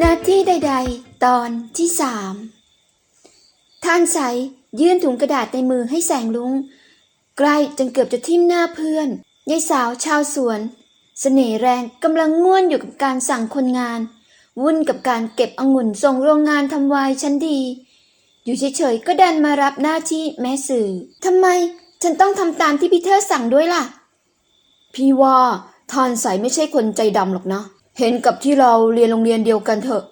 หน้าที่ใด ๆ ตอนที่สามท่านใสยื่นถุงกระดาษในมือให้แสงลุง ใกล้จนเกือบจะทิ่มหน้าเพื่อนยายสาวชาวสวนเสน่ห์แรงกำลังง่วนอยู่กับการสั่งคนงาน วุ่นกับการเก็บองุ่นส่งโรงงานทำวายชั้นดี อยู่เฉยๆก็ดันมารับหน้าที่แม่สื่อทำไมฉันต้องทำตามที่พีเตอร์สั่งด้วยล่ะ พี่ว่าทานใสไม่ใช่คนใจดำหรอกนะ เห็นกับที่เราเรียนโรงเรียนเดียวกันเถอะ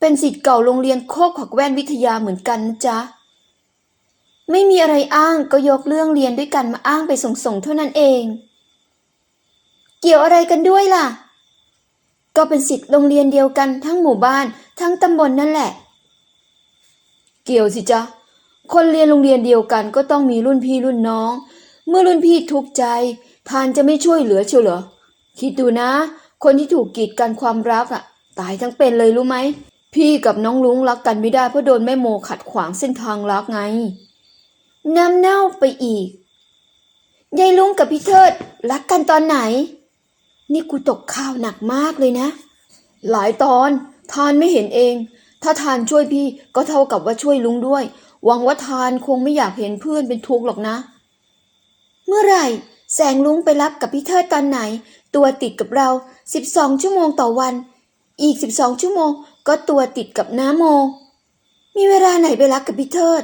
เป็นสิทธิ์เก่าโรงเรียนโคกผักแว่นวิทยาเหมือนกันนะจ๊ะ ไม่มีอะไรอ้างก็ยกเรื่องเรียนด้วยกันมาอ้างไปส่งๆเท่านั้นเอง เกี่ยวอะไรกันด้วยล่ะ ก็เป็นสิทธิ์โรงเรียนเดียวกันทั้งหมู่บ้านทั้งตำบลนนั่นแหละ เกี่ยวสิจ๊ะ คนเรียนโรงเรียนเดียวกันก็ต้องมีรุ่นพี่รุ่นน้อง เมื่อรุ่นพี่ทุกข์ใจทานจะไม่ช่วยเหลือเชียวเหรอคิดดูนะ คนที่ถูกกีดกันความรักอะตายทั้งเป็นเลยรู้ไหม พี่กับน้องลุงรักกันไม่ได้เพราะโดนแม่โมขัดขวางเส้นทางรักไง น้ำเน่าไปอีก ยายลุงกับพี่เทิดรักกันตอนไหน นี่กูตกข่าวหนักมากเลยนะ หลายตอนทานไม่เห็นเอง ถ้าทานช่วยพี่ก็เท่ากับว่าช่วยลุงด้วย หวังว่าทานคงไม่อยากเห็นเพื่อนเป็นทุกข์หรอกนะ เมื่อไหร่ แสงลุงไปรับกับพี่เทิดตอนไหน ตัวติดกับเรา 12 ชั่วโมงต่อวัน อีก 12 ชั่วโมงก็ตัวติดกับน้าโม มีเวลาไหนไปรักกับพี่เทิด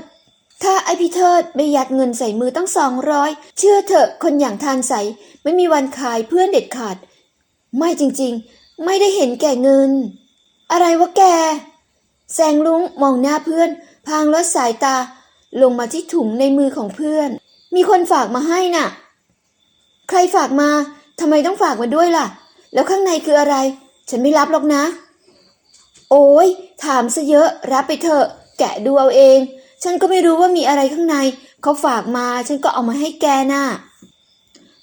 ถ้าไอพี่เทิดไม่ยัดเงินใส่มือตั้งสองร้อยเชื่อเถอะคนอย่างทานใสไม่มีวันขายเพื่อนเด็ดขาด ไม่จริงๆ ไม่ได้เห็นแก่เงิน อะไรวะแกแสงลุงมองหน้าเพื่อน พางลดสายตา ลงมาที่ถุงในมือของเพื่อน มีคนฝากมาให้น่ะ ใครฝากมาทำไมต้องฝากมาด้วยล่ะ แล้วข้างในคืออะไร ฉันไม่รับหรอกนะ โอ้ยถามซะเยอะ รับไปเถอะ แกะดูเอาเอง ฉันก็ไม่รู้ว่ามีอะไรข้างใน เขาฝากมา ฉันก็เอามาให้แกน่ะ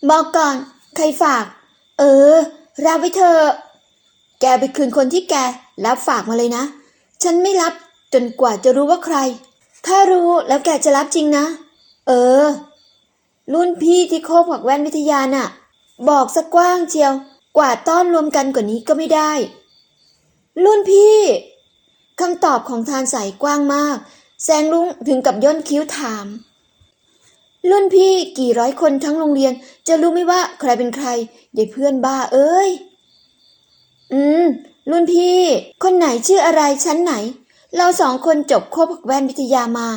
บอกก่อน ใครฝาก เออ รับไปเถอะ แกไปคืนคนที่แกรับฝากมาเลยนะ ฉันไม่รับจนกว่าจะรู้ว่าใคร ถ้ารู้แล้วแกจะรับจริงนะ เออ รุ่นพี่ที่โคกผักแว่นวิทยาน่ะ บอกสักกว้างเชียว กว่าต้อนรวมกันกว่านี้ก็ไม่ได้ รุ่นพี่คำตอบของทานใสกว้างมาก แสงลุงถึงกับย่นคิ้วถาม รุ่นพี่กี่ร้อยคนทั้งโรงเรียน จะรู้ไหมว่าใครเป็นใครยายเพื่อนบ้าเอ้ย อืม รุ่นพี่ คนไหนชื่ออะไรชั้นไหน เราสองคนจบโคกผักแว่นวิทยามา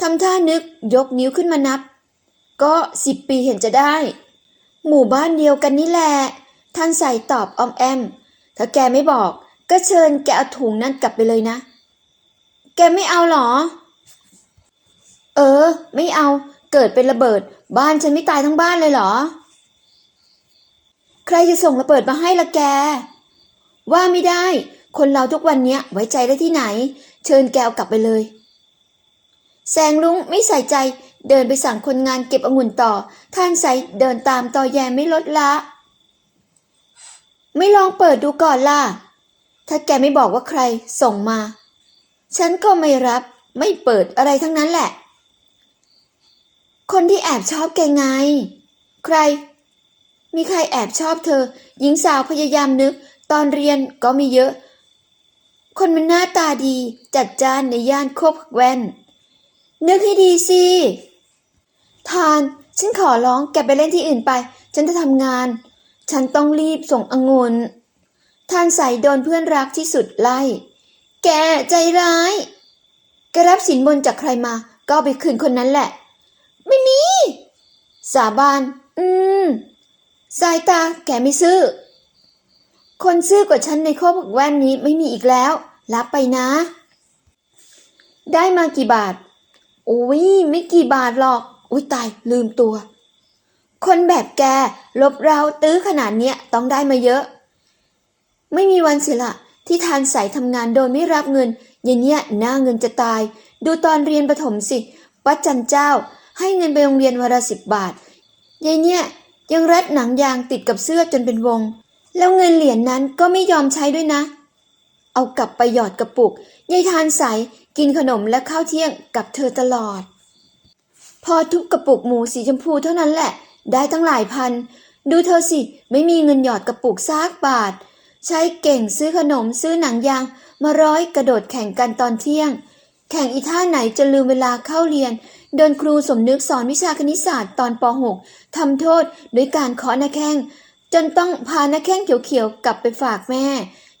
ทำท่านึกยกนิ้วขึ้นมานับ ก็สิบปีเห็นจะได้ หมู่บ้านเดียวกันนี่แหละ ท่านใส่ตอบออมแอม ถ้าแกไม่บอกก็เชิญแกเอาถุงนั่นกลับไปเลยนะ แกไม่เอาหรอ เออ ไม่เอา เกิดเป็นระเบิด บ้านฉันไม่ตายทั้งบ้านเลยเหรอ ใครจะส่งระเบิดมาให้ละแก ว่าไม่ได้ คนเราทุกวันเนี้ยไว้ใจได้ที่ไหน เชิญแกเอากลับไปเลย แสงลุงไม่ใส่ใจ เดินไปสั่งคนงานเก็บองุ่นต่อ ท่านใสเดินตามต่อแยไม่ลดละ ไม่ลองเปิดดูก่อนล่ะ ถ้าแกไม่บอกว่าใครส่งมา ฉันก็ไม่รับไม่เปิดอะไรทั้งนั้นแหละ คนที่แอบชอบแกไง ใคร มีใครแอบชอบเธอ หญิงสาวพยายามนึก ตอนเรียนก็มีเยอะ คนมันหน้าตาดีจัดจ้านในย่านโคกผักแว่นนึกให้ดีสิทาน ฉันขอร้องแกไปเล่นที่อื่นไป ฉันจะทำงาน ฉันต้องรีบส่งองุ่นท่านใสโดนเพื่อนรักที่สุดไล่ แกใจร้ายแกรับสินบนจากใครมา ก็ไปคืนคนนั้นแหละ ไม่มี สาบาน อืม สายตาแกไม่ซื่อ คนซื่อกว่าฉันในโคกผักแว่นนี้ไม่มีอีกแล้ว รับไปนะ ได้มากี่บาท โอ้ยไม่กี่บาทหรอก อุ้ยตายลืมตัว คนแบบแกลบเราตื้อขนาดเนี้ยต้องได้มาเยอะ ไม่มีวันสียละที่ทานใสทำงานโดยไม่รับเงินอย่างเนี้ยหน้าเงินจะตาย ดูตอนเรียนประถมสิป้าจันเจ้า ให้เงินไปโรงเรียนวันละสิบบาทยายเนี่ยยังรัดหนังยางติดกับเสื้อจนเป็นวง แล้วเงินเหรียญนนั้นก็ไม่ยอมใช้ด้วยนะ เอากลับไปหยอดกระปุกยายทานใสกินขนมและข้าวเที่ยงกับเธอตลอด พอทุบกระปุกหมูสีชมพูเท่านั้นแหละ ได้ตั้งหลายพัน ดูเธอสิ ไม่มีเงินหยอดกระปุกซากบาท ใช้เก่งซื้อขนมซื้อหนังยาง มาร้อยกระโดดแข่งกันตอนเที่ยง แข่งอีท่าไหนจะลืมเวลาเข้าเรียน โดนครูสมนึกสอนวิชาคณิตศาสตร์ตอนป .6 ทำโทษด้วยการเคาะหน้าแข้งจนต้องพาหน้าแข้งเขียวๆกลับไปฝากแม่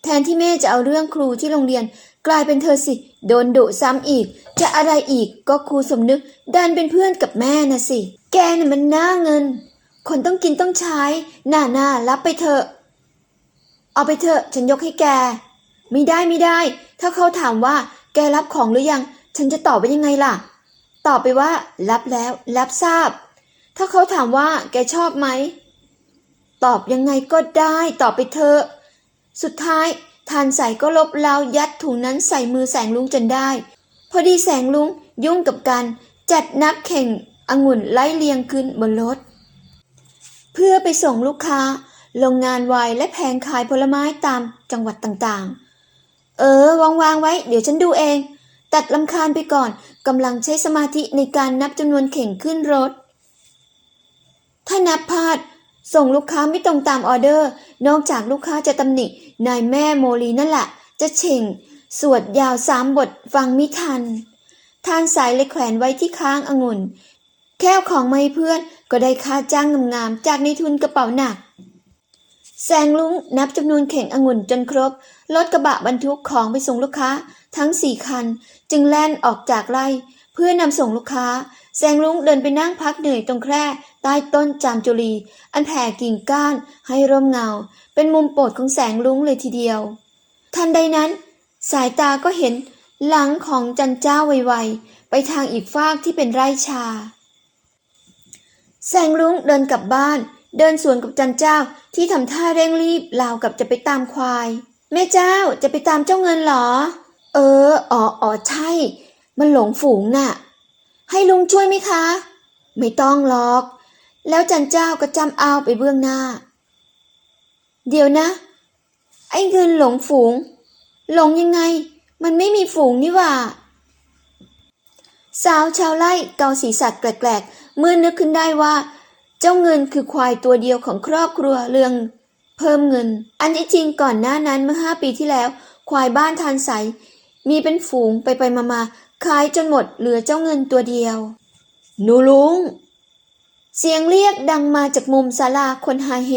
แทนที่แม่จะเอาเรื่องครูที่โรงเรียน กลายเป็นเธอสิ โดนดุซ้ำอีก จะอะไรอีกก็ครูสมนึกดันเป็นเพื่อนกับแม่น่ะสิ แกน่ะมันหน้าเงิน คนต้องกินต้องใช้ หน้าหน้ารับไปเถอะ เอาไปเถอะ ฉันยกให้แก ไม่ได้ไม่ได้ ถ้าเขาถามว่า แกรับของหรือยัง ฉันจะตอบไปยังไงล่ะ ตอบไปว่า รับแล้ว รับทราบ ถ้าเขาถามว่า แกชอบไหม ตอบยังไงก็ได้ ตอบไปเถอะ สุดท้ายทานใส่ก็ลบเล้ายัดถุงนั้นใส่มือแสงลุงจนได้ พอดีแสงลุงยุ่งกับการจัดนับแข่งองุ่นไล่เลียงขึ้นบนรถ เพื่อไปส่งลูกค้าโรงงานไวน์และแผงขายผลไม้ตามจังหวัดต่างๆ เออวางๆไว้เดี๋ยวฉันดูเอง ตัดลำคาญไปก่อนกำลังใช้สมาธิในการนับจำนวนเข่งขึ้นรถ ถ้านับพลาดส่งลูกค้าไม่ตรงตามออเดอร์ นอกจากลูกค้าจะตำหนิ นายแม่โมลีนั่นแหละ จะเฉ่ง สวดยาวสามบทฟังไม่ทันทานสายเลยแขวนไว้ที่ค้างองุ่น แค่ของไมาให้เพื่อนก็ได้ค่าจ้างงามๆจากในทุนกระเป๋าหนักแสงลุงนับจำนวนเข่งองุ่นจนครบ รถกระบะบรรทุกของไปส่งลูกค้า ทั้งสี่คัน จึงแล่นออกจากไร่ พื่อนำส่งลูกค้า แสงลุงเดินไปนั่งพักเหนื่อยตรงแคร่ใต้ต้นจามจุลี อันแผ่กิ่งก้านให้ร่มเงา เป็นมุมโปรดของแสงลุงเลยทีเดียว ทันใดนั้น สายตาก็เห็นหลังของจันเจ้าไวๆ ไปทางอีกฟากที่เป็นไร่ชา แสงลุงเดินกลับบ้าน เดินสวนกับจันเจ้าที่ทำท่าเร่งรีบราวกับจะไปตามควาย แม่เจ้าจะไปตามเจ้าเงินเหรอ เอออ๋ออ๋อใช่ มันหลงฝูงน่ะ ให้ลุงช่วยไหมคะ ไม่ต้องหรอก แล้วจันเจ้าก็จำเอาไปเบื้องหน้า เดี๋ยวนะ ไอ้เงินหลงฝูง หลงยังไง มันไม่มีฝูงนี่ว่า สาวชาวไร่เกาศีรษะแกลกๆเมื่อนึกขึ้นได้ว่า เจ้าเงินคือควายตัวเดียวของครอบครัวเรือง เพิ่มเงิน อันที่จริงก่อนหน้านั้นเมื่อห้าปีที่แล้ว ควายบ้านทานใสมีเป็นฝูงไปไปมามา ขายจนหมดเหลือเจ้าเงินตัวเดียว หนูลุง เสียงเรียกดังมาจากมุมศาลาคนฮาเฮ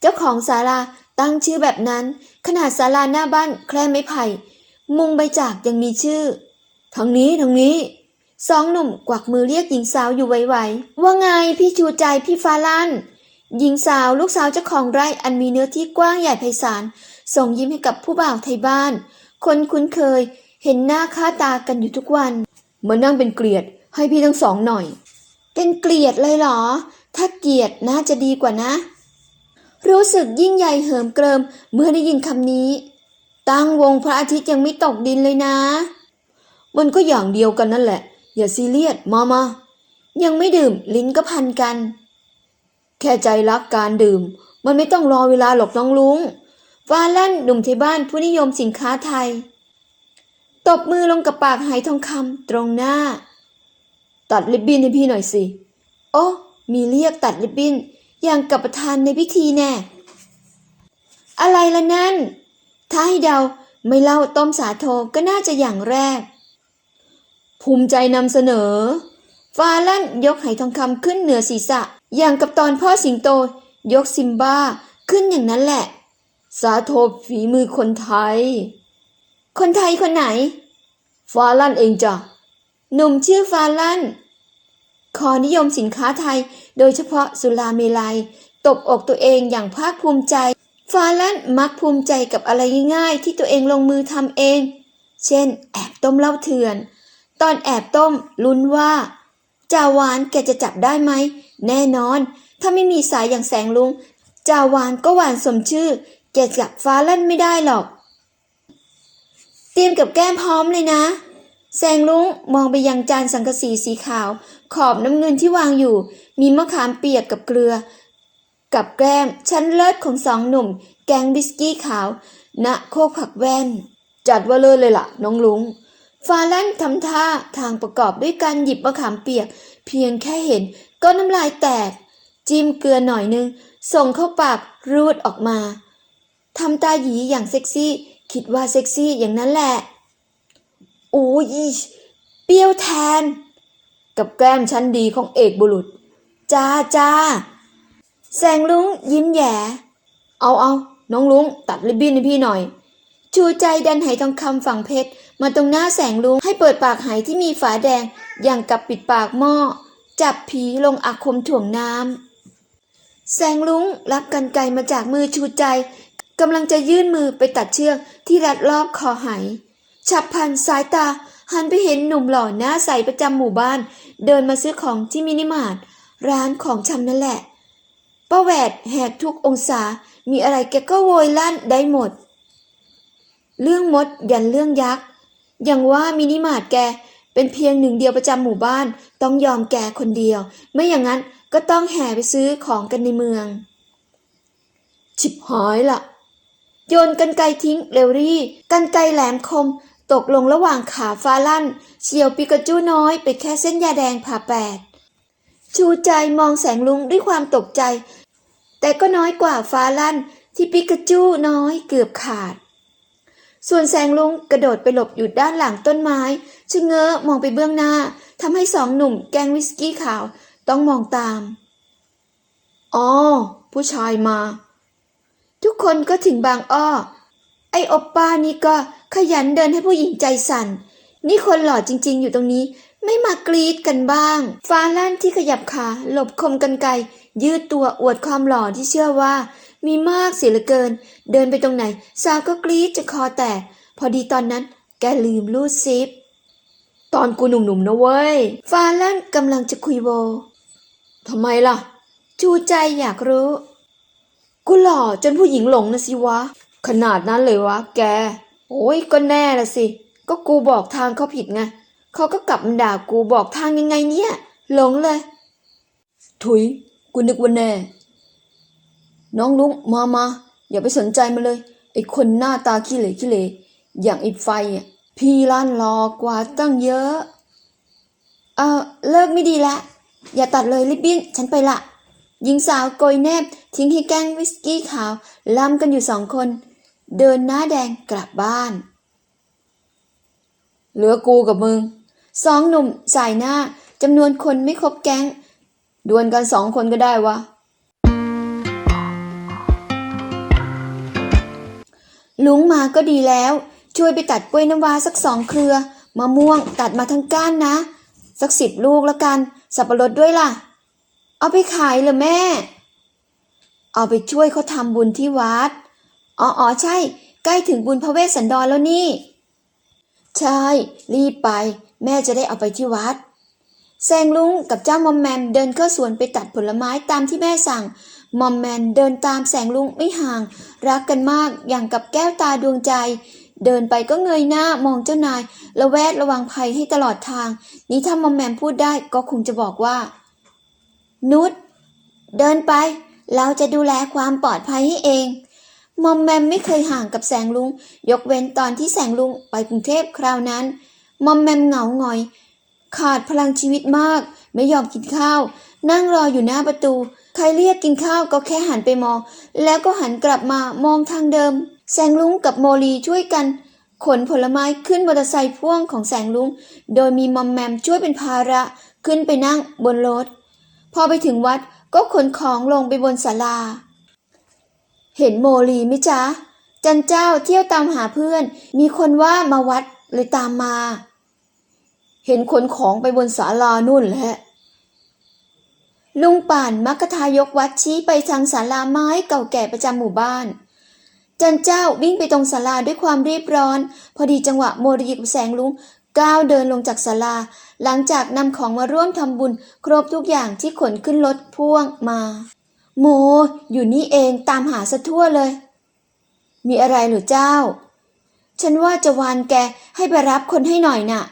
เจ้าของศาลาตั้งชื่อแบบนั้น ขนาดศาลาหน้าบ้านแคร่ไม้ไผ่ มุงใบจากยังมีชื่อ ทางนี้ทางนี้ สองหนุ่มกวักมือเรียกหญิงสาวอยู่ไวๆ ว่าไงพี่ชูใจพี่ฟ้าลั่น หญิงสาวลูกสาวเจ้าของไร่อันมีเนื้อที่กว้างใหญ่ไพศาล ส่งยิ้มให้กับผู้บ่าวไทยบ้าน คนคุ้นเคย เห็นหน้าค่าตากันอยู่ทุกวัน มานั่งเป็นเกลียดให้พี่ทั้งสองหน่อย เป็นเกลียดเลยเหรอ ถ้าเกลียดน่าจะดีกว่านะ รู้สึกยิ่งใหญ่เหิมเกริมเมื่อได้ยินคำนี้ ตั้งวงพระอาทิตย์ยังไม่ตกดินเลยนะ มันก็อย่างเดียวกันนั่นแหละ อย่าซีเรียสมามายังไม่ดื่มลิ้นก็พันกัน แค่ใจรักการดื่ม มันไม่ต้องรอเวลาหรอกน้องลุงฟ้าลั่นหนุ่มที่บ้านผู้นิยมสินค้าไทย ตบมือลงกับปากหายทองคำตรงหน้า ตัดริบบิ้นให้พี่หน่อยสิ โอ้มีเรียกตัดริบบิ้นอย่างกับประธานในพิธีแน่ อะไรละนั่น ถ้าให้เดาไม่เล่าต้มสาโทก็น่าจะอย่างแรก ภูมิใจนำเสนอ ฟาลั่นยกไหทองคำขึ้นเหนือศีรษะ อย่างกับตอนพ่อสิงโต ยกซิมบ้าขึ้นอย่างนั้นแหละ สาโทฝีมือคนไทย คนไทยคนไหน ฟาลั่นเองจ้ะหนุ่มชื่อฟาลั่น ขอนิยมสินค้าไทยโดยเฉพาะสุราเมลัย ตบอกตัวเองอย่างภาคภูมิใจ ฟาลั่นมักภูมิใจกับอะไรง่ายๆ ที่ตัวเองลงมือทำเอง เช่น แอบต้มเหล้าเถื่อน ตอนแอบต้มลุ้นว่าจ่าหวานแกจะจับได้ไหม แน่นอน ถ้าไม่มีสายอย่างแสงลุงจ่าหวานก็หวานสมชื่อ แกจับฟ้าลั่นไม่ได้หรอก เตรียมกับแก้มพร้อมเลยนะ แสงลุงมองไปยังจานสังกะสีสีขาว ขอบน้ำเงินที่วางอยู่ มีมะขามเปียกกับเกลือ กับแก้มชั้นเลิศของสองหนุ่ม แกงบิสกี้ขาว ณโคกผักแว่น จัดว่าเลิศเลยล่ะ น้องลุงฟาแลนทำท่าทางประกอบด้วยการหยิบมะขามเปียก เพียงแค่เห็นก็น้ำลายแตก จิ้มเกลือหน่อยนึง ส่งเข้าปากรูดออกมาทำตาหยีอย่างเซ็กซี่ คิดว่าเซ็กซี่อย่างนั้นแหละ โอ้ยเปรี้ยวแทน กับแก้มชั้นดีของเอกบุรุษ จ้าจ้า แสงลุงยิ้มแย่ เอาเอาน้องลุงตัดริบบิ้นให้พี่หน่อย ชูใจดันไหทองคำฝั่งเพชร มาตรงหน้าแสงลุงให้เปิดปากไหที่มีฝาแดง อย่างกับปิดปากหม้อ จับผีลงอาคมถ่วงน้ำแสงลุงรับกันไกมาจากมือชูใจ กำลังจะยื่นมือไปตัดเชือกที่รัดรอบคอไหฉับพลันสายตาหันไปเห็นหนุ่มหล่อหน้าใสประจำหมู่บ้าน เดินมาซื้อของที่มินิมาร์ทร้านของชำนั่นแหละป้าแหวดแหกทุกองศา มีอะไรแกก็โวยลั่นได้หมด เรื่องมดยันเรื่องยักษ์อย่างว่ามินิมาร์ทแกเป็นเพียงหนึ่งเดียวประจำหมู่บ้านต้องยอมแกคนเดียว ไม่อย่างนั้นก็ต้องแห่ไปซื้อของกันในเมือง ชิบหายล่ะ โยนกันไกลทิ้งเรวรี่ กันไกลแหลมคม ตกลงระหว่างขาฟ้าลั่นเฉียวปิกาจูน้อยไปแค่เส้นยาแดงผ่าแปด ชูใจมองแสงลุงด้วยความตกใจ แต่ก็น้อยกว่าฟ้าลั่นที่ปิกาจูน้อยเกือบขาด ส่วนแสงลุงกระโดดไปหลบอยู่ด้านหลังต้นไม้ชะเง้อมองไปเบื้องหน้าทำให้สองหนุ่มแกงวิสกี้ขาวต้องมองตามอ๋อผู้ชายมา กคนก็ถึงบางอ้อ ไอ้อปป้านี่ก็ขยันเดินให้ผู้หญิงใจสั่น นี่คนหล่อจริง ๆ อยู่ตรงนี้ ไม่มากรีดกันบ้าง ฟ้าลั่นที่ขยับขาหลบคมกันไกลยืดตัวอวดความหล่อที่เชื่อว่า มีมากเสียเหลือเกิน เดินไปตรงไหน สาวก็กรีดจะคอแตก พอดีตอนนั้นแกลืมรูดซิป ตอนกูหนุ่มๆนะเว้ย ฟ้าลั่นกำลังจะคุยโวทำไมล่ะชูใจอยากรู้ กูหล่อจนผู้หญิงหลงนะสิวะ ขนาดนั้นเลยวะแก โอ้ยก็แน่ละสิ ก็กูบอกทางเขาผิดไงเขาก็กลับมาด่ากูบอกทางยังไงเนี่ย หลงเลย ถุย กูนึกว่าแน่ น้องลุงมามาอย่าไปสนใจมันเลย ไอ้คนหน้าตาขี้เหร่ขี้เหร่อย่างไอ้ไฟอะพี่ล้านรอกว่าตั้งเยอะ เออเลิกไม่ดีละ อย่าตัดเลยลิบบิ้นฉันไปละหญิงสาวโกยแนบ ทิ้งให้แก้งวิสกี้ขาวลำกันอยู่สองคน เดินหน้าแดงกลับบ้าน เหลือกูกับมึงสองหนุ่มสายหน้าจำนวนคนไม่ครบแก๊งดวลกันสองคนก็ได้วะลุงมาก็ดีแล้ว ช่วยไปตัดกล้วยน้ำว้าสักสองเครือมะม่วงตัดมาทั้งก้านนะ สักสิบลูกแล้วกัน สับปะรดด้วยล่ะ เอาไปขายเหรอแม่ เอาไปช่วยเขาทำบุญที่วัด อ๋อออใช่ ใกล้ถึงบุญพระเวสสันดรแล้วนี่ ใช่ รีบไป แม่จะได้เอาไปที่วัด แซงลุงกับเจ้ามอมแมมเดินเข้าสวนไปตัดผลไม้ตามที่แม่สั่ง มอมแมนเดินตามแสงลุงไม่ห่าง รักกันมากอย่างกับแก้วตาดวงใจ เดินไปก็เงยหน้ามองเจ้านาย ระแวดระวังภัยให้ตลอดทาง นี้ถ้ามอมแมมพูดได้ก็คงจะบอกว่า นุชเดินไป เราจะดูแลความปลอดภัยให้เอง มอมแมมไม่เคยห่างกับแสงลุง ยกเว้นตอนที่แสงลุงไปกรุงเทพคราวนั้น มอมแมมเหงาหงอย ขาดพลังชีวิตมาก ไม่ยอมกินข้าว นั่งรออยู่หน้าประตู ใครเรียกกินข้าวก็แค่หันไปมอง แล้วก็หันกลับมามองทางเดิม แสงลุงกับโมลีช่วยกันขนผลไม้ขึ้นมอเตอร์ไซค์พ่วงของแสงลุง โดยมีมอมแมมช่วยเป็นภาระขึ้นไปนั่งบนรถ พอไปถึงวัด ก็ขนของลงไปบนศาลา เห็นโมลีไหมจ๊ะ จันเจ้าเที่ยวตามหาเพื่อน มีคนว่ามาวัดเลยตามมา เห็นขนของไปบนศาลานู่นแหละลุงป่านมักคทายกวัดชี้ไปทางศาลาไม้เก่าแก่ประจำหมู่บ้าน จันเจ้าวิ่งไปตรงศาลาด้วยความรีบร้อน พอดีจังหวะโมรีกับแสงลุง ก้าวเดินลงจากศาลา หลังจากนำของมาร่วมทำบุญ ครบทุกอย่างที่ขนขึ้นรถพ่วงมา โม อยู่นี่เองตามหาสะทั่วเลย มีอะไรหรือเจ้า ฉันว่าจะวานแกให้ไปรับคนให้หน่อยน่ะ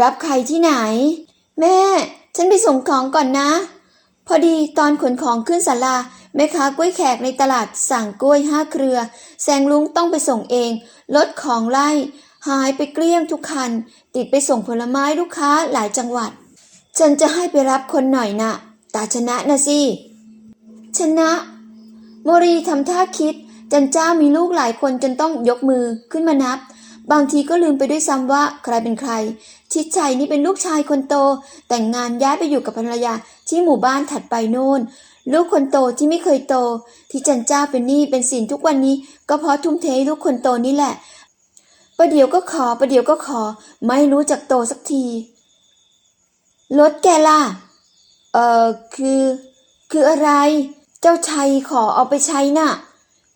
รับใครที่ไหน แม่ ฉันไปส่งของก่อนนะ พอดีตอนขนของขึ้นศาลาแม่ค้ากล้วยแขกในตลาดสั่งกล้วยห้าเครือ แซงลุงต้องไปส่งเองรถของไล่ หายไปเกลี้ยงทุกคัน ติดไปส่งผลไม้ลูกค้าหลายจังหวัด ฉันจะให้ไปรับคนหน่อยน่ะ ตาชนะนะสิ ชนะโมรีทำท่าคิด จันจ้ามีลูกหลายคนจนต้องยกมือขึ้นมานับ บางทีก็ลืมไปด้วยซ้ำว่าใครเป็นใคร ชิดชัยนี่เป็นลูกชายคนโต แต่งงานย้ายไปอยู่กับภรรยาที่หมู่บ้านถัดไปโน่นลูกคนโตที่ไม่เคยโต ที่จันจ้าเป็นหนี้เป็นสินทุกวันนี้ ก็เพราะทุ่มเทลูกคนโตนี่แหละ ประเดี๋ยวก็ขอประเดี๋ยวก็ขอ ไม่รู้จักโตสักที รถแกล่ะ เอ่อ คือ คืออะไร เจ้าชัยขอเอาไปใช้น่ะ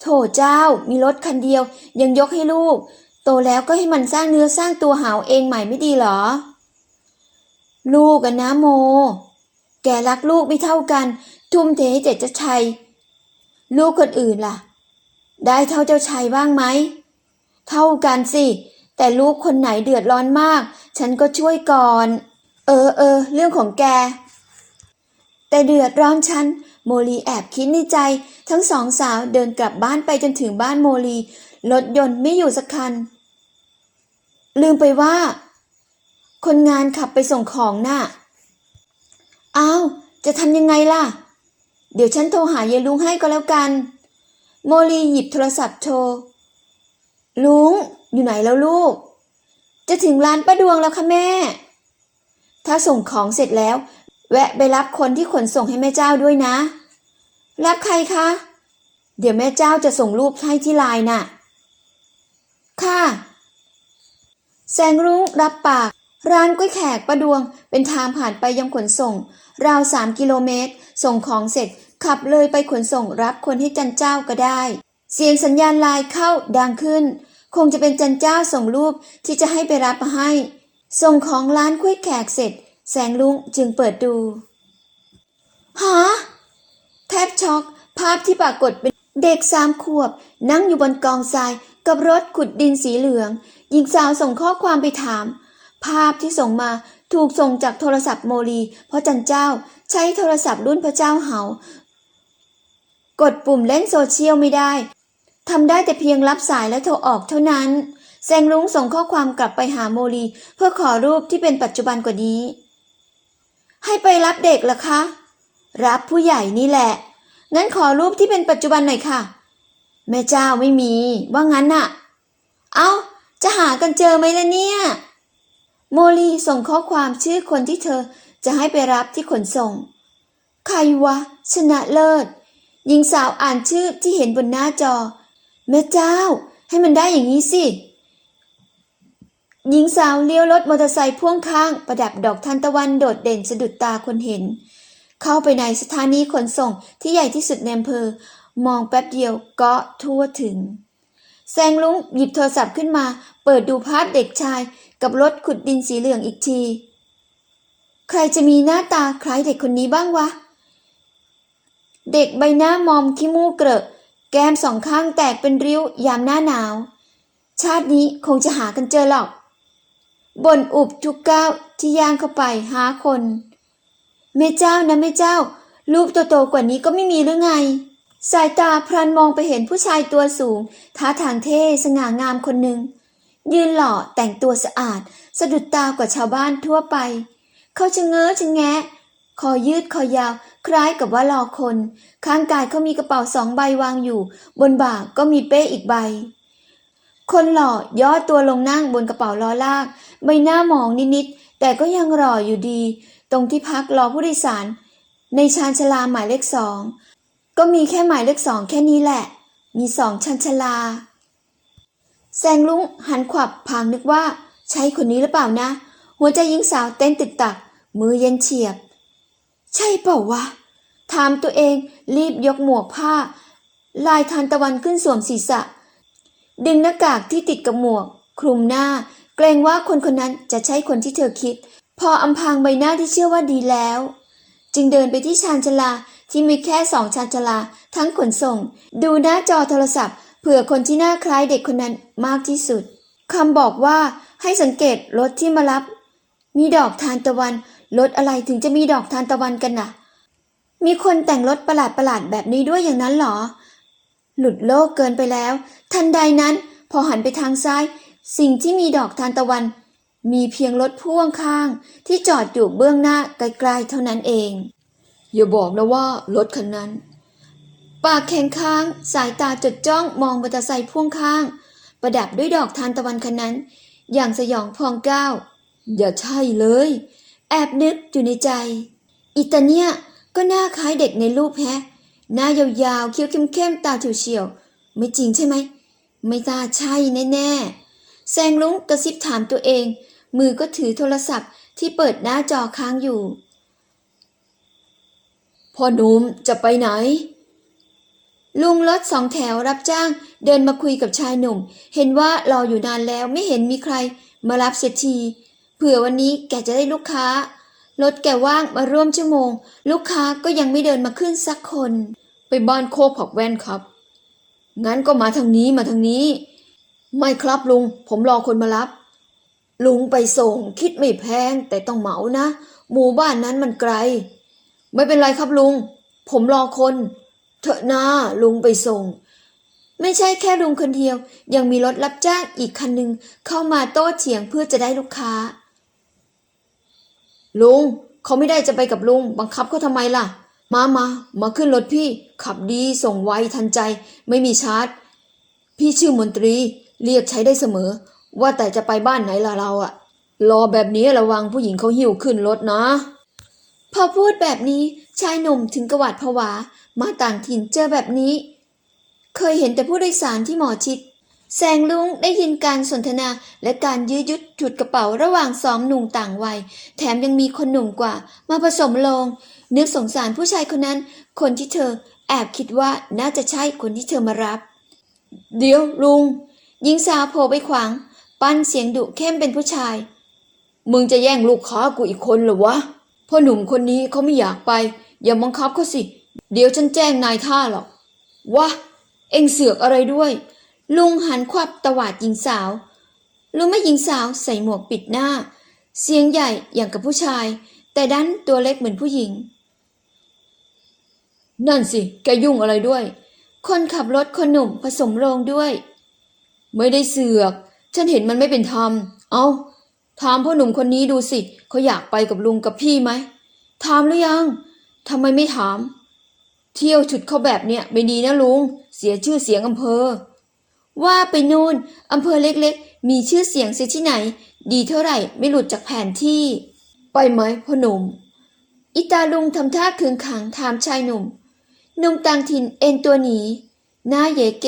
โถเจ้ามีรถคันเดียว ยังยกให้ลูก โตแล้วก็ให้มันสร้างเนื้อสร้างตัวหาวเองใหม่ไม่ดีหรอ ลูกอะนะโม แกรักลูกไม่เท่ากัน ทุ่มเทให้เจ็ดเจ้าชัย ลูกคนอื่นล่ะ ได้เท่าเจ้าชัยบ้างไหม เท่ากันสิ แต่ลูกคนไหนเดือดร้อนมาก ฉันก็ช่วยก่อน เออเออเรื่องของแก แต่เดือดร้อนฉัน โมลีแอบคิดในใจ ทั้งสองสาวเดินกลับบ้านไปจนถึงบ้านโมลีรถยนต์ไม่อยู่สักคัน ลืมไปว่า คนงานขับไปส่งของน่ะอ้าวจะทำยังไงล่ะ เดี๋ยวฉันโทรหายายลุงให้ก็แล้วกัน โมลีหยิบโทรศัพท์โทร ลุง อยู่ไหนแล้วลูก จะถึงร้านป้าดวงแล้วค่ะแม่ ถ้าส่งของเสร็จแล้ว แวะไปรับคนที่ขนส่งให้แม่เจ้าด้วยนะ รับใครคะ เดี๋ยวแม่เจ้าจะส่งรูปให้ที่ไลน์น่ะ ค่ะ แสงรุ้งรับปาก ร้านก๋วยแขกประดวงเป็นทางผ่านไปยังขนส่ง ราวสามกิโลเมตร ส่งของเสร็จขับเลยไปขนส่งรับคนให้จันเจ้าก็ได้ เสียงสัญญาณไลน์เข้าดังขึ้น คงจะเป็นจันเจ้าส่งรูปที่จะให้ไปรับมาให้ ส่งของร้านก๋วยแขกเสร็จ แสงลุงจึงเปิดดูฮะแทบช็อกภาพที่ปรากฏเป็นเด็กสามขวบ นั่งอยู่บนกองทรายกับรถขุดดินสีเหลือง หญิงสาวส่งข้อความไปถาม ภาพที่ส่งมาถูกส่งจากโทรศัพท์โมลี เพราะจันเจ้าใช้โทรศัพท์รุ่นพระเจ้าเหากดปุ่มเล่นโซเชียลไม่ได้ ทำได้แต่เพียงรับสายและโทรออกเท่านั้น แซงลุงส่งข้อความกลับไปหาโมลี เพื่อขอรูปที่เป็นปัจจุบันกว่านี้ ให้ไปรับเด็กเหรอคะ รับผู้ใหญ่นี่แหละ งั้นขอรูปที่เป็นปัจจุบันหน่อยค่ะ แม่เจ้าไม่มี ว่างั้นน่ะ เอา้า จะหากันเจอไหมล่ะเนี่ย โมลีส่งข้อความชื่อคนที่เธอจะให้ไปรับที่ขนส่ง ใครวะ ชนะเลิศหญิงสาวอ่านชื่อที่เห็นบนหน้าจอ แม่เจ้า ให้มันได้อย่างนี้สิ หญิงสาวเลี้ยวรถมอเตอร์ไซค์พ่วงข้าง ประดับดอกทานตะวันโดดเด่นสะดุดตาคนเห็น เข้าไปในสถานีขนส่งที่ใหญ่ที่สุดในอำเภอ มองแป๊บเดียวก็ทั่วถึง แซงลุงหยิบโทรศัพท์ขึ้นมา เปิดดูภาพเด็กชาย กับรถขุดดินสีเหลืองอีกที ใครจะมีหน้าตาคล้ายเด็กคนนี้บ้างวะเด็กใบหน้ามอมขี้มูกเกรอะ แก้มสองข้างแตกเป็นริ้วยามหน้าหนาว ชาตินี้คงจะหากันเจอหรอกบ่นอุบทุกก้าวที่ย่างเข้าไปหาคนแม่เจ้านะแม่เจ้า รูปโตๆกว่านี้ก็ไม่มีหรือไง สายตาพลันมองไปเห็นผู้ชายตัวสูงท่าทางเท่สง่างามคนหนึ่งยืนหล่อแต่งตัวสะอาด สะดุดตากว่าชาวบ้านทั่วไป เขาชะเง้อชะแงะ คอยืดคอยาว คล้ายกับว่ารอคน ข้างกายเขามีกระเป๋าสองใบวางอยู่ บนบ่าก็มีเป้อีกใบ คนหล่อย่อตัวลงนั่งบนกระเป๋าล้อลาก ใบหน้าหมองนิดๆ แต่ก็ยังหล่ออยู่ดี ตรงที่พักรอผู้โดยสาร ในชานชลาหมายเลขสองก็มีแค่หมายเลขสองแค่นี้แหละ มีสองชานชลา แซงลุงหันขวับพางนึกว่า ใช่คนนี้หรือเปล่านะ หัวใจหญิงสาวเต้นติดตัก มือเย็นเฉียบ ใช่เปล่าวะ ถามตัวเองรีบยกหมวกผ้า ลายทานตะวันขึ้นสวมศีรษะ ดึงหน้ากากที่ติดกับหมวก คลุมหน้า เกรงว่าคนคนนั้นจะใช่คนที่เธอคิด พออำพางใบหน้าที่เชื่อว่าดีแล้ว จึงเดินไปที่ชานชาลาที่มีแค่สองชานชาลา ทั้งขนส่ง ดูหน้าจอโทรศัพท์เผื่อคนที่หน้าคล้ายเด็กคนนั้นมากที่สุดคำบอกว่าให้สังเกตรถที่มารับ มีดอกทานตะวัน รถอะไรถึงจะมีดอกทานตะวันกันน่ะ มีคนแต่งรถประหลาดประหลาดๆแบบนี้ด้วยอย่างนั้นเหรอ หลุดโลกเกินไปแล้ว ทันใดนั้น พอหันไปทางซ้าย สิ่งที่มีดอกทานตะวัน มีเพียงรถพ่วงข้าง ที่จอดอยู่เบื้องหน้าไกลๆเท่านั้นเอง อย่าบอกนะว่ารถคันนั้น ปากแข็งค้าง สายตาจดจ้องมองมอเตอร์ไซค์พ่วงข้าง ประดับด้วยดอกทานตะวันคันนั้น อย่างสยองพองก้าวอย่าใช่เลย แอบนึกอยู่ในใจ อิตาเนียก็หน้าคล้ายเด็กในรูปแฮะ หน้ายาวๆเคี้ยวเข้มๆ ตาเฉียวๆ ไม่จริงใช่ไหม ไม่ตาใช่แน่ๆ แซงลุงกระซิบถามตัวเอง มือก็ถือโทรศัพท์ที่เปิดหน้าจอค้างอยู่ พ่อหนุ่มจะไปไหน ลุงรถสองแถวรับจ้างเดินมาคุยกับชายหนุ่ม เห็นว่ารออยู่นานแล้วไม่เห็นมีใครมารับเสียที เผื่อวันนี้แกจะได้ลูกค้ารถแกว่างมาร่วมชั่วโมง ลูกค้าก็ยังไม่เดินมาขึ้นสักคน ไปบ้านโคกผักแว่นครับ งั้นก็มาทางนี้มาทางนี้ ไม่ครับลุง ผมรอคนมารับ ลุงไปส่งคิดไม่แพงแต่ต้องเหมานะ หมู่บ้านนั้นมันไกล ไม่เป็นไรครับลุง ผมรอคน เถอะนาลุงไปส่ง ไม่ใช่แค่ลุงคนเดียว ยังมีรถรับจ้างอีกคันหนึ่งเข้ามาโต้เถียงเพื่อจะได้ลูกค้า ลุงเขาไม่ได้จะไปกับลุง บังคับเขาทำไมล่ะ มามามาขึ้นรถพี่ ขับดีส่งไวทันใจ ไม่มีชาร์จ พี่ชื่อมนตรี เรียกใช้ได้เสมอ ว่าแต่จะไปบ้านไหนล่ะเราอะรอแบบนี้ระวังผู้หญิงเขาหิวขึ้นรถนะ พอพูดแบบนี้ชายหนุ่มถึงกระหวาดผวา มาต่างถิ่นเจอแบบนี้ เคยเห็นแต่ผู้โดยสารที่หมอชิด แสงลุงได้ยินการสนทนาและการยื้อยุดฉุดกระเป๋าระหว่างสองหนุ่มต่างวัย แถมยังมีคนหนุ่มกว่า มาผสมลง นึกสงสารผู้ชายคนนั้น คนที่เธอแอบคิดว่าน่าจะใช่คนที่เธอมารับ เดี๋ยวลุงหญิงสาวโผล่ไปขวาง ปั้นเสียงดุเข้มเป็นผู้ชาย มึงจะแย่งลูกค้ากูอีกคนเหรอวะพ่อหนุ่มคนนี้เขาไม่อยากไป อย่าบังคับเขาสิ เดี๋ยวฉันแจ้งนายท่าหรอกวะเอ็งเสือกอะไรด้วย ลุงหันควับตวาดหญิงสาวลุงไม่หญิงสาวใส่หมวกปิดหน้า เสียงใหญ่อย่างกับผู้ชาย แต่ดันตัวเล็กเหมือนผู้หญิง นั่นสิ แกยุ่งอะไรด้วย คนขับรถคนหนุ่มผสมโรงด้วย ไม่ได้เสือก ฉันเห็นมันไม่เป็นธรรม เอาถามพ่อหนุ่มคนนี้ดูสิ เขาอยากไปกับลุงกับพี่ไหม ถามหรือยัง ทำไมไม่ถาม เที่ยวฉุดเขาแบบเนี้ยไม่ดีนะลุง เสียชื่อเสียงอำเภอ ว่าไปนู่นอำเภอเล็กๆ มีชื่อเสียงเสียที่ไหน ดีเท่าไหร่ไม่หลุดจากแผนที่ ไปไหมพ่อหนุ่ม อิตาลุงทำท่าขึงขังถามชายหนุ่มหนุ่มต่างถิ่นเอ็นตัวหนี หน้าเยเก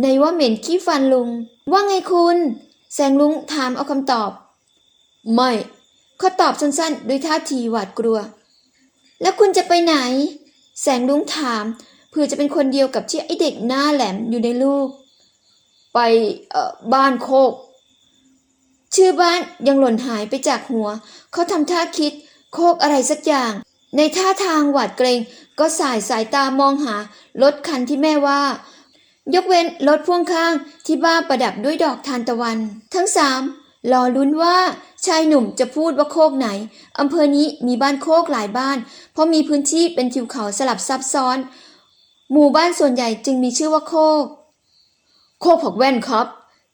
ในว่าเหม็นขี้ฟันลุง ว่าไงคุณ แสงลุงถามเอาคำตอบ ไม่เขาตอบสั้นๆ ด้วยท่าทีหวาดกลัว แล้วคุณจะไปไหน แสงลุงถามเพื่อจะเป็นคนเดียวกับที่ไอเด็กหน้าแหลมอยู่ในรูป ไปบ้านโคก ชื่อบ้านยังหล่นหายไปจากหัว เขาทำท่าคิดโคกอะไรสักอย่าง ในท่าทางหวาดเกรงก็สายสายตามองหารถคันที่แม่ว่า ยกเว้นรถพ่วงข้างที่บ้านประดับด้วยดอกทานตะวัน ทั้งสามรอลุ้นว่าชายหนุ่มจะพูดว่าโคกไหน อำเภอนี้มีบ้านโคกหลายบ้าน เพราะมีพื้นที่เป็นทิวเขาสลับซับซ้อน หมู่บ้านส่วนใหญ่จึงมีชื่อว่าโคก โคผักแว่นครับ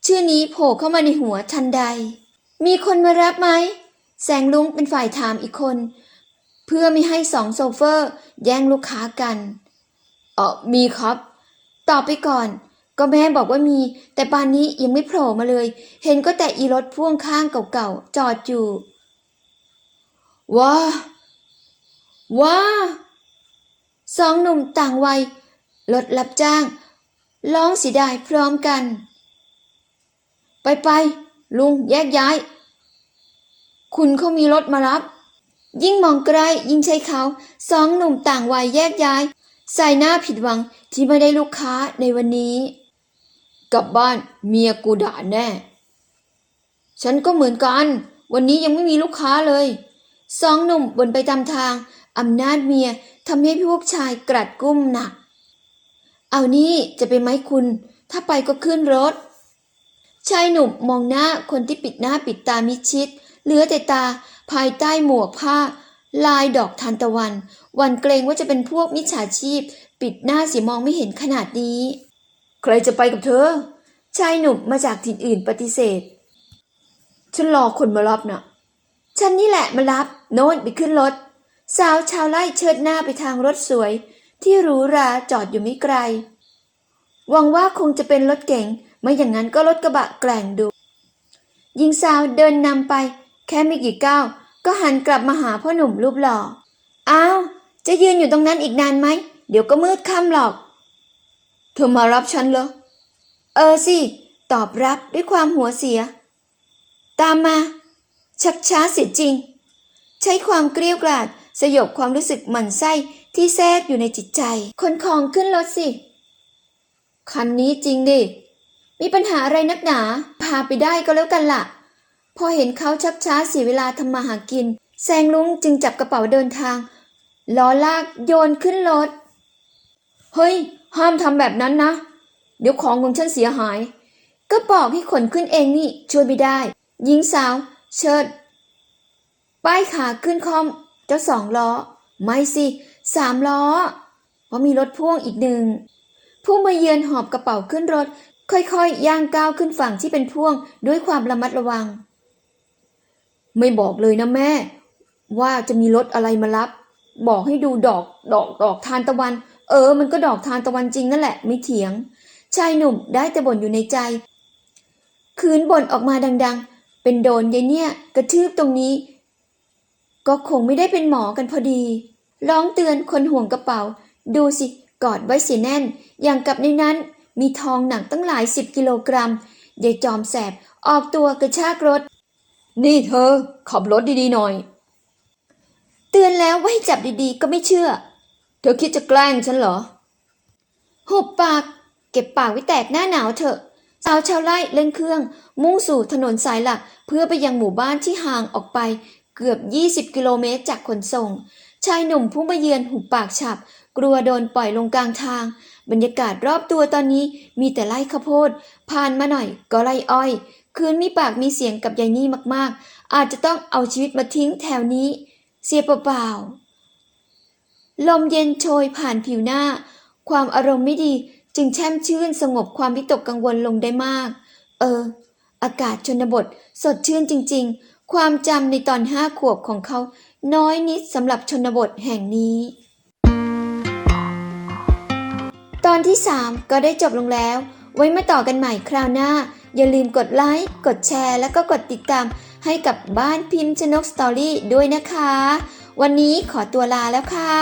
ชื่อนี้โผล่เข้ามาในหัวทันใด มีคนมารับไหม แสงลุงเป็นฝ่ายถามอีกคน เพื่อไม่ให้สองโซเฟอร์แย่งลูกค้ากันเออมีครับ ตอบไปก่อน ก็แม่บอกว่ามี แต่ปานนี้ยังไม่โผล่มาเลย เห็นก็แต่อีรถพ่วงข้างเก่าๆจอดอยู่ว้าว้าสองหนุ่มต่างวัยรถรับจ้าง ร้องเสียดายพร้อมกัน ไปไปลุงแยกย้าย คุณเขามีรถมารับ ยิ่งมองใกล้ยิ่งใช่เขาสองหนุ่มต่างวัยแยกย้าย ใส่หน้าผิดหวังที่ไม่ได้ลูกค้าในวันนี้ กลับบ้านเมียกูด่าแน่ ฉันก็เหมือนกัน วันนี้ยังไม่มีลูกค้าเลยสองหนุ่มบนไปตามทางอำนาจเมียทำให้พวกชายกรัดกุ้มหนัก เอานี่จะไปไหมคุณ ถ้าไปก็ขึ้นรถ ชายหนุ่มมองหน้าคนที่ปิดหน้าปิดตามิชิด เหลือแต่ตาภายใต้หมวกผ้า ลายดอกทานตะวัน วันเกรงว่าจะเป็นพวกมิจฉาชีพ ปิดหน้าสีมองไม่เห็นขนาดนี้ ใครจะไปกับเธอ ชายหนุ่มมาจากถิ่นอื่นปฏิเสธ ฉันรอคนมารับน่ะ ฉันนี่แหละมารับ โน้นไปขึ้นรถ สาวชาวไร่เชิดหน้าไปทางรถสวย ที่หรูหราจอดอยู่ไม่ไกลหวังว่าคงจะเป็นรถเก๋งไม่อย่างนั้นก็รถกระบะแกล่งดูหญิงสาวเดินนำไป แค่ไม่กี่ก้าวก็หันกลับมาหาพ่อหนุ่มรูปหล่ออ้าวจะยืนอยู่ตรงนั้นอีกนานไหม เดี๋ยวก็มืดค่ำหรอก เธอมารับฉันเหรอ เออสิ ตอบรับด้วยความหัวเสีย ตามมา ชักช้าเสียจริง ใช้ความเกลี้ยกล่อมสยบความรู้สึกหมั่นไส้ ที่แทรกอยู่ในจิตใจ คนของขึ้นรถสิ คันนี้จริงดิ มีปัญหาอะไรนักหนา พาไปได้ก็แล้วกันล่ะ พอเห็นเขาชักช้าเสียเวลาทำมาหากิน แซงลุงจึงจับกระเป๋าเดินทาง ล้อลากโยนขึ้นรถ เฮ้ย ห้ามทำแบบนั้นนะ เดี๋ยวของของฉันเสียหาย ก็บอกให้ขนขึ้นเองนี่ช่วยไม่ได้ หญิงสาว เชิด ป้ายขาขึ้นคอมเจ้าสองล้อ ไม่สิ สามล้อ เพราะมีรถพ่วงอีกหนึ่ง ผู้มาเยือนหอบกระเป๋าขึ้นรถ ค่อยๆย่างก้าวขึ้นฝั่งที่เป็นพ่วงด้วยความระมัดระวัง ไม่บอกเลยนะแม่ ว่าจะมีรถอะไรมารับ บอกให้ดูดอกดอกดอกทานตะวัน เออ มันก็ดอกทานตะวันจริงนั่นแหละไม่เถียง ชายหนุ่มได้แต่บ่นอยู่ในใจ คืนบ่นออกมาดัง ๆ เป็นโดนยายเนี่ย กระทืบตรงนี้ ก็คงไม่ได้เป็นหมอกันพอดี ร้องเตือนคนห่วงกระเป๋า ดูสิกอดไว้เสียแน่น อย่างกับในนั้น มีทองหนักตั้งหลายสิบกิโลกรัมยายจอมแสบออกตัวกระชากรถ นี่เธอ ขับรถดีๆหน่อย เตือนแล้วว่าให้จับดีๆ ก็ไม่เชื่อ เธอคิดจะแกล้งฉันเหรอหุบปาก เก็บปากไว้แตกหน้าหนาวเถอะสาวชาวไร่เล่นเครื่อง มุ่งสู่ถนนสายหลักเพื่อไปยังหมู่บ้านที่ห่างออกไปเกือบ 20 กิโลเมตรจากขนส่ง ชายหนุ่มผู้มาเยือนหุบปากฉับ กลัวโดนปล่อยลงกลางทาง บรรยากาศรอบตัวตอนนี้มีแต่ไร่ข้าวโพด ผ่านมาหน่อยก็ไร่อ้อย คืนมีปากมีเสียงกับยายนี่มากๆ อาจจะต้องเอาชีวิตมาทิ้งแถวนี้ เสียเปล่าๆลมเย็นโชยผ่านผิวหน้า ความอารมณ์ไม่ดีจึงแช่มชื่นสงบความวิตกกังวลลงได้มาก เออ อากาศชนบท สดชื่นจริง ๆ ความจำในตอนห้าขวบของเขา น้อยนิดสำหรับชนบทแห่งนี้ ตอนที่สามก็ได้จบลงแล้ว ไว้มาต่อกันใหม่คราวหน้า อย่าลืมกดไลค์ กดแชร์ แล้วก็กดติดตาม ให้กับบ้านพิมพ์ชนกสตอรี่ด้วยนะคะ วันนี้ขอตัวลาแล้วค่ะ